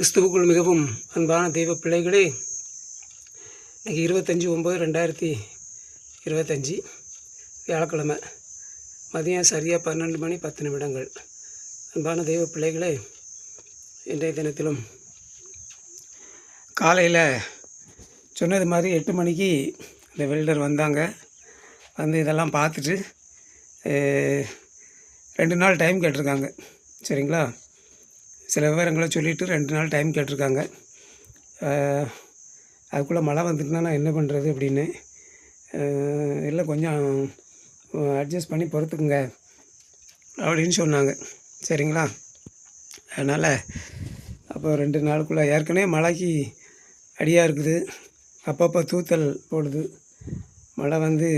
கிறிஸ்துவுக்குள் மிகவும் அன்பான தெய்வ பிள்ளைகளே இன்றைக்கி இருபத்தஞ்சி ஒம்பது ரெண்டாயிரத்தி இருபத்தஞ்சி வியாழக்கிழமை. மதியம் சரியாக பன்னெண்டு மணி பத்து நிமிடங்கள். அன்பான தெய்வ பிள்ளைகளே இன்றைய தினத்திலும் காலையில் சொன்னது மாதிரி எட்டு மணிக்கு இந்த வெல்டர் வந்தாங்க. வந்து இதெல்லாம் பார்த்துட்டு ரெண்டு நாள் டைம் கேட்டிருக்காங்க. சரிங்களா? சில விவரங்களை சொல்லிவிட்டு ரெண்டு நாள் டைம் கேட்டிருக்காங்க. அதுக்குள்ளே மழை வந்துட்டுனா நான் என்ன பண்ணுறது அப்படின்னு இல்லை கொஞ்சம் அட்ஜஸ்ட் பண்ணி பொறுத்துக்குங்க அப்படின்னு சொன்னாங்க. சரிங்களா? அதனால் அப்போ ரெண்டு நாளுக்குள்ளே ஏற்கனவே மழைக்கு அடியாக இருக்குது. அப்பப்போ தூத்தல் போடுது. மழை வந்து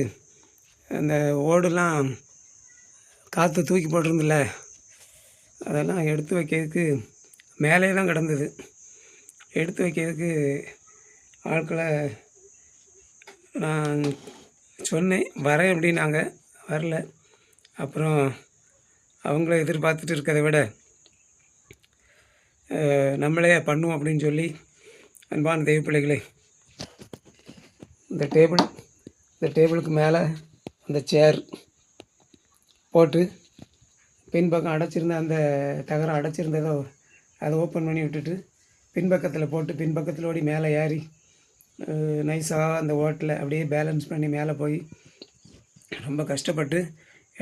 அந்த ஓடுலாம் காற்று தூக்கி போட்டிருந்துல அதெல்லாம் எடுத்து வைக்கிறதுக்கு மேலே தான் கிடந்தது. எடுத்து வைக்கிறதுக்கு ஆட்களை நான் சொன்னேன் வரேன் அப்படின்னாங்க. வரல. அப்புறம் அவங்கள எதிர்பார்த்துட்டு இருக்கிறத விட நம்மளே பண்ணுவோம் அப்படின்னு சொல்லி அன்பான தெய்வ பிள்ளைகளே இந்த டேபிள் இந்த டேபிளுக்கு மேலே அந்த சேர் போட்டு பின்பக்கம் அடைச்சிருந்த அந்த தகரம் அடைச்சிருந்ததோ அதை ஓப்பன் பண்ணி விட்டுட்டு பின்பக்கத்தில் போட்டு பின்பக்கத்தில் ஓடி மேலே ஏறி நைஸாக அந்த ஓட்டில் அப்படியே பேலன்ஸ் பண்ணி மேலே போய் ரொம்ப கஷ்டப்பட்டு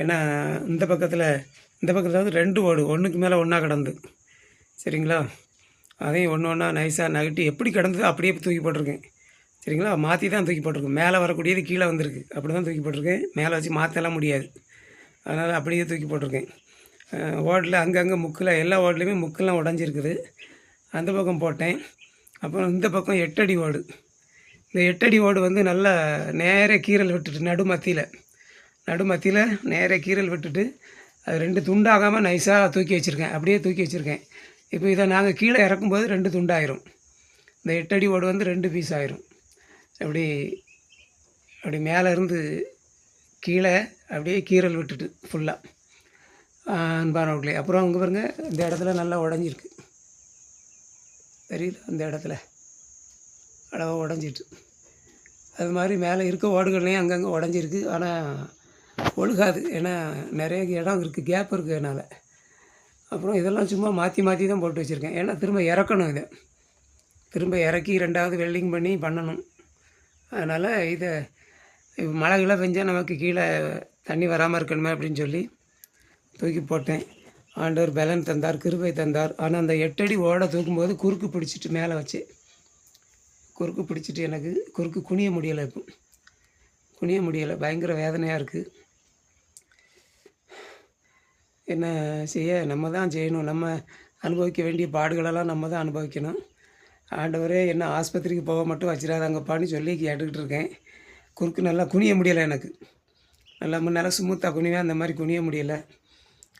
ஏன்னா இந்த பக்கத்தில் இந்த பக்கத்தில் வந்து ரெண்டு ஓடு ஒன்றுக்கு மேலே ஒன்றா கிடந்து. சரிங்களா? அதையும் ஒன்று ஒன்றா நைஸாக நகட்டி எப்படி கிடந்ததோ அப்படியே தூக்கி போட்டிருக்கேன். சரிங்களா? மாற்றி தான் தூக்கி போட்டிருக்கேன். மேலே வரக்கூடியது கீழே வந்திருக்கு. அப்படி தான் தூக்கி போட்டிருக்கேன். மேலே வச்சு மாற்றலாம் முடியாது. அதனால் அப்படியே தூக்கி போட்டிருக்கேன். ஓட்டில் அங்கங்கே முக்கில் எல்லா ஓட்லேயுமே முக்கெல்லாம் உடஞ்சிருக்குது. அந்த பக்கம் போட்டேன். அப்புறம் இந்த பக்கம் எட்டடி ஓடு இந்த எட்டடி ஓடு வந்து நல்லா நேர கீரல் விட்டுட்டு நடு மத்தியில் நடு மத்தியில் நேர கீரல் விட்டுட்டு அது ரெண்டு துண்டாகாமல் நைஸாக தூக்கி வச்சுருக்கேன். அப்படியே தூக்கி வச்சுருக்கேன். இப்போ இதை நாங்கள் கீழே இறக்கும்போது ரெண்டு துண்டாயிரும். இந்த எட்டடி ஓடு வந்து ரெண்டு பீஸ் ஆயிரும். அப்படி அப்படி மேலே இருந்து கீழே அப்படியே கீரல் விட்டுட்டு ஃபுல்லாக அன்பானவர்களே அப்புறம் அங்கே பாருங்கள் இந்த இடத்துல நல்லா உடஞ்சிருக்கு. தெரியுது? அந்த இடத்துல அளவாக உடஞ்சிட்டு. அது மாதிரி மேலே இருக்க ஓடுகள்லையும் அங்கங்கே உடஞ்சிருக்கு. ஆனால் ஒழுகாது. ஏன்னா நிறைய இடம் இருக்குது கேப் இருக்குது அதனால். அப்புறம் இதெல்லாம் சும்மா மாற்றி மாற்றி தான் போட்டு வச்சுருக்கேன். ஏன்னா திரும்ப இறக்கணும் இதை. திரும்ப இறக்கி ரெண்டாவது வெல்டிங் பண்ணி பண்ணணும். அதனால் இதை மழை கிழ பெஞ்சால் நமக்கு கீழே தண்ணி வராமல் இருக்கணுமே அப்படின்னு சொல்லி தூக்கி போட்டேன். ஆண்டவர் பலன் தந்தார் கிருபை தந்தார். ஆனால் அந்த எட்டடி ஓட தூக்கும்போது குறுக்கு பிடிச்சிட்டு மேலே வச்சேன் குறுக்கு பிடிச்சிட்டு எனக்கு குறுக்கு குனிய முடியலை இப்போ. குனிய முடியலை. பயங்கர வேதனையாக இருக்குது என்ன செய்ய? நம்ம தான் செய்யணும். நம்ம அனுபவிக்க வேண்டிய பாடுகளெல்லாம் நம்ம தான் அனுபவிக்கணும். ஆண்டவரே என்ன ஆஸ்பத்திரிக்கு போக மட்டும் வச்சிடாதாங்கப்பான்னு சொல்லி கேட்டுக்கிட்டு இருக்கேன். குறுக்கு நல்லா குனிய முடியலை எனக்கு. நல்லா முன்னால் ஸ்மூத்தாக குனிவேன். அந்த மாதிரி குனிய முடியலை.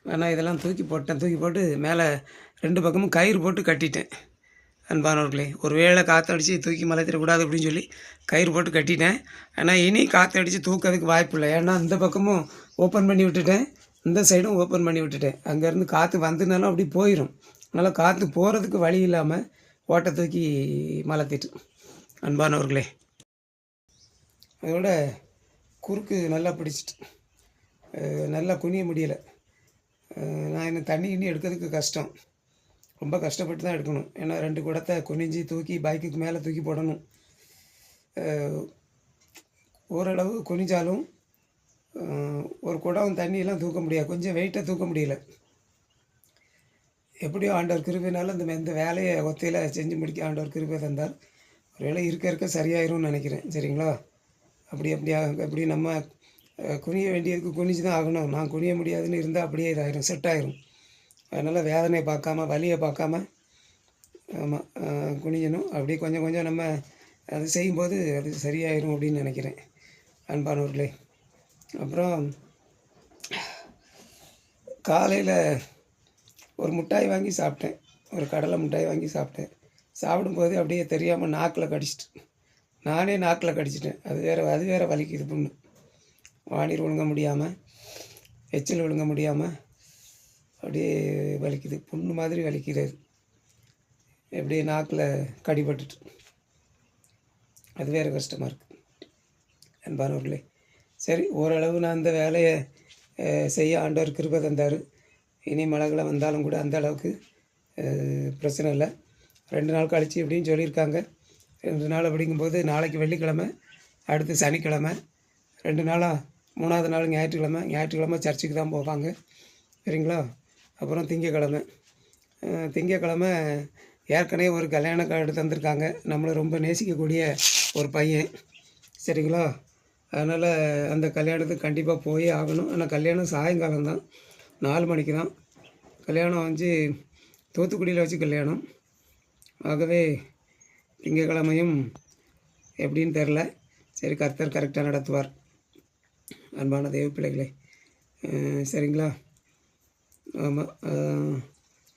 வேணால் இதெல்லாம் தூக்கி போட்டேன். தூக்கி போட்டு மேலே ரெண்டு பக்கமும் கயிறு போட்டு கட்டிட்டேன். அன்பானவர்களே ஒரு வேளை காற்றடிச்சு தூக்கி மலைத்திடக்கூடாது அப்படின்னு சொல்லி கயிறு போட்டு கட்டிட்டேன். ஆனால் இனி காற்றடிச்சு தூக்கிறதுக்கு வாய்ப்பு இல்லை. ஏன்னா இந்த பக்கமும் ஓப்பன் பண்ணி விட்டுட்டேன். இந்த சைடும் ஓப்பன் பண்ணி விட்டுட்டேன். அங்கேருந்து காற்று வந்துனாலும் அப்படி போயிடும் அதனால் காற்று போகிறதுக்கு வழி இல்லாமல் ஓட்டை தூக்கி மலத்திட்டு. அன்பானவர்களே அதோட குறுக்கு நல்லா பிடிச்சிட்டு நல்லா குனிய முடியலை. நான் என்ன தண்ணி கிண்ணி எடுக்கிறதுக்கு கஷ்டம். ரொம்ப கஷ்டப்பட்டு தான் எடுக்கணும். ஏன்னா ரெண்டு குடத்தை குனிஞ்சு தூக்கி பைக்குக்கு மேலே தூக்கி போடணும். ஓரளவு குனிஞ்சாலும் ஒரு குடம் தண்ணியெல்லாம் தூக்க முடியாது. கொஞ்சம் வெயிட்டை தூக்க முடியல. எப்படியோ ஆண்டவர் கிருபைனால இந்த இந்த வேலையை ஒத்தையில் செஞ்சு முடிக்க ஆண்டவர் கிருபை தந்தார் ஒரு வேலை இருக்க இருக்க சரியாயிரும்னு நினைக்கிறேன். சரிங்களா? அப்படி அப்படி எப்படி அப்படி நம்ம குனிய வேண்டியதுக்கு குனிஞ்சு தான் ஆகணும். நான் குனிய முடியாதுன்னு இருந்தால் அப்படியே இதாயிரும் செட் ஆகிரும் அதனால் வேதனையை பார்க்காம வலியை பார்க்காம ஆமாம் குனியணும். அப்படியே கொஞ்சம் கொஞ்சம் நம்ம அது செய்யும்போது அது சரியாயிரும் அப்படின்னு நினைக்கிறேன் அன்பானவர்களே. அப்புறம் காலையில் ஒரு மிட்டாய் வாங்கி சாப்பிட்டேன். ஒரு கடலை மிட்டாய் வாங்கி சாப்பிட்டேன். சாப்பிடும்போது அப்படியே தெரியாமல் நாக்கில் கடிச்சிட்டு நானே நாக்கில் கடிச்சிட்டேன். அது வேறு அது வேறு வலிக்குது புண்ணு. வாணீர் ஒழுங்க முடியாமல் எச்சில் ஒழுங்க முடியாமல் அப்படியே வலிக்குது. புண்ணு மாதிரி வலிக்கிறது எப்படியே நாக்கில் கடிபட்டுட்டு. அது வேறு கஷ்டமாக இருக்குது அன்பானவர்களே சரி ஓரளவு நான் அந்த வேலையை செய்ய ஆண்டவர் கிருபை தந்தார். இனி மழைகளை வந்தாலும் கூட அந்த அளவுக்கு பிரச்சனை இல்லை. ரெண்டு நாள் கழிச்சு இப்படின்னு சொல்லியிருக்காங்க. ரெண்டு நாள் அப்படிங்கும்போது நாளைக்கு வெள்ளிக்கிழமை அடுத்து சனிக்கிழமை. ரெண்டு நாளாக மூணாவது நாள் ஞாயிற்றுக்கிழமை ஞாயிற்றுக்கிழமை சர்ச்சுக்கு தான் போவாங்க. சரிங்களா? அப்புறம் திங்கக்கிழமை. திங்கக்கிழமை ஏற்கனவே ஒரு கல்யாண கார்டு தந்திருக்காங்க. நம்மளை ரொம்ப நேசிக்கக்கூடிய ஒரு பையன். சரிங்களா? அதனால் அந்த கல்யாணத்துக்கு கண்டிப்பாக போயே ஆகணும். ஆனால் கல்யாணம் சாயங்காலம் தான். நாலு மணிக்கு தான். கல்யாணம் வந்து தூத்துக்குடியில் வச்சு கல்யாணம். ஆகவே திங்கக்கிழமையும் எப்படின்னு தெரில சரி கர்த்தர் கரெக்டாக நடத்துவார். அன்பான தெய்வ பிள்ளைகளே சரிங்களா? ஆமாம்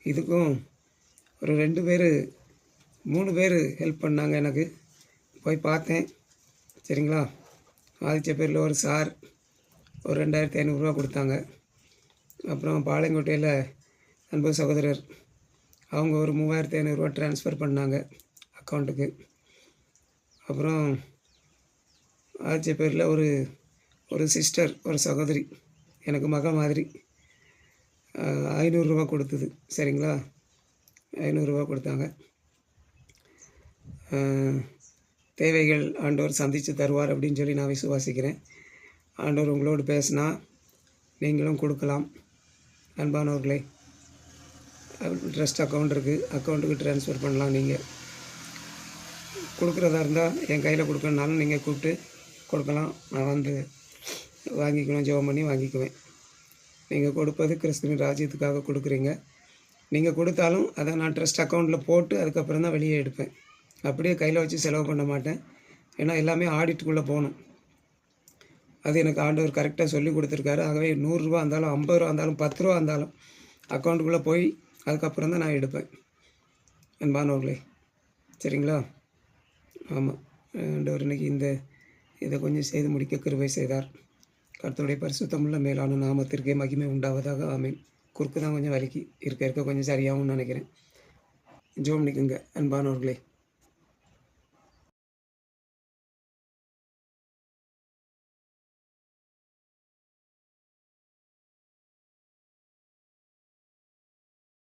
இதுக்கும் ஒரு ரெண்டு பேர் மூணு பேர் ஹெல்ப் பண்ணாங்க எனக்கு. போய் பார்த்தேன் சரிங்களா? ஆதிச்ச பேரில் ஒரு சார் ஒரு ரெண்டாயிரத்தி ஐநூறுரூவா கொடுத்தாங்க. அப்புறம் பாளையங்கோட்டையில் அன்பு சகோதரர் அவங்க ஒரு மூவாயிரத்தி ஐநூறுரூவா ட்ரான்ஸ்ஃபர் பண்ணாங்க அக்கௌண்ட்டுக்கு அப்புறம் ஆதிச்ச பேரில் ஒரு ஒரு சிஸ்டர் ஒரு சகோதரி எனக்கு மக மாதிரி. ஐநூறுரூவா கொடுத்தது சரிங்களா? ஐநூறுரூவா கொடுத்தாங்க. தேவைகள் ஆண்டவர் சந்தித்து தருவார் அப்படின்னு சொல்லி நான் விசுவாசிக்கிறேன். ஆண்டவர் உங்களோடு பேசினா நீங்களும் கொடுக்கலாம். அன்பானவர்களே ட்ரஸ்ட் அக்கௌண்ட் இருக்குது அக்கௌண்ட்டுக்கு ட்ரான்ஸ்ஃபர் பண்ணலாம் நீங்கள் கொடுக்குறதா இருந்தால் என் கையில் கொடுக்கணுனாலும் நீங்கள் கூப்பிட்டு கொடுக்கலாம். நான் வந்து வாங்கிக்கணும் ஜெபம் பண்ணி வாங்கிக்குவேன். நீங்கள் கொடுப்பது கிறிஸ்துவின் ராஜ்யத்துக்காக கொடுக்குறீங்க. நீங்கள் கொடுத்தாலும் அதை நான் ட்ரஸ்ட் அக்கௌண்ட்டில் போட்டு அதுக்கப்புறம் தான் வெளியே எடுப்பேன். அப்படியே கையில் வச்சு செலவு பண்ண மாட்டேன். ஏன்னா எல்லாமே ஆடிட்டுக்குள்ளே போகணும். அது எனக்கு ஆண்டவர் கரெக்டாக சொல்லி கொடுத்துருக்காரு. ஆகவே நூறுரூவா இருந்தாலும் ஐம்பது ரூபா இருந்தாலும் பத்து ரூபா இருந்தாலும் அக்கௌண்ட்டுக்குள்ளே போய் அதுக்கப்புறம் தான் நான் எடுப்பேன். அன்பானவர்களே சரிங்களா? ஆமாம் ஆண்டவர் இன்னைக்கு இந்த இதை கொஞ்சம் செய்து முடிக்க கிருபை செய்தார். கருத்துடைய பரிசுத்தமுள்ள மேலான நாமத்திற்கே மகிமை உண்டாவதாக. ஆமேன். குறுக்கு தான் கொஞ்சம் வலிக்கு. இருக்க இருக்க கொஞ்சம் சரியாகும்னு நினைக்கிறேன். ஜோம் நிற்குங்க அன்பானவர்களே.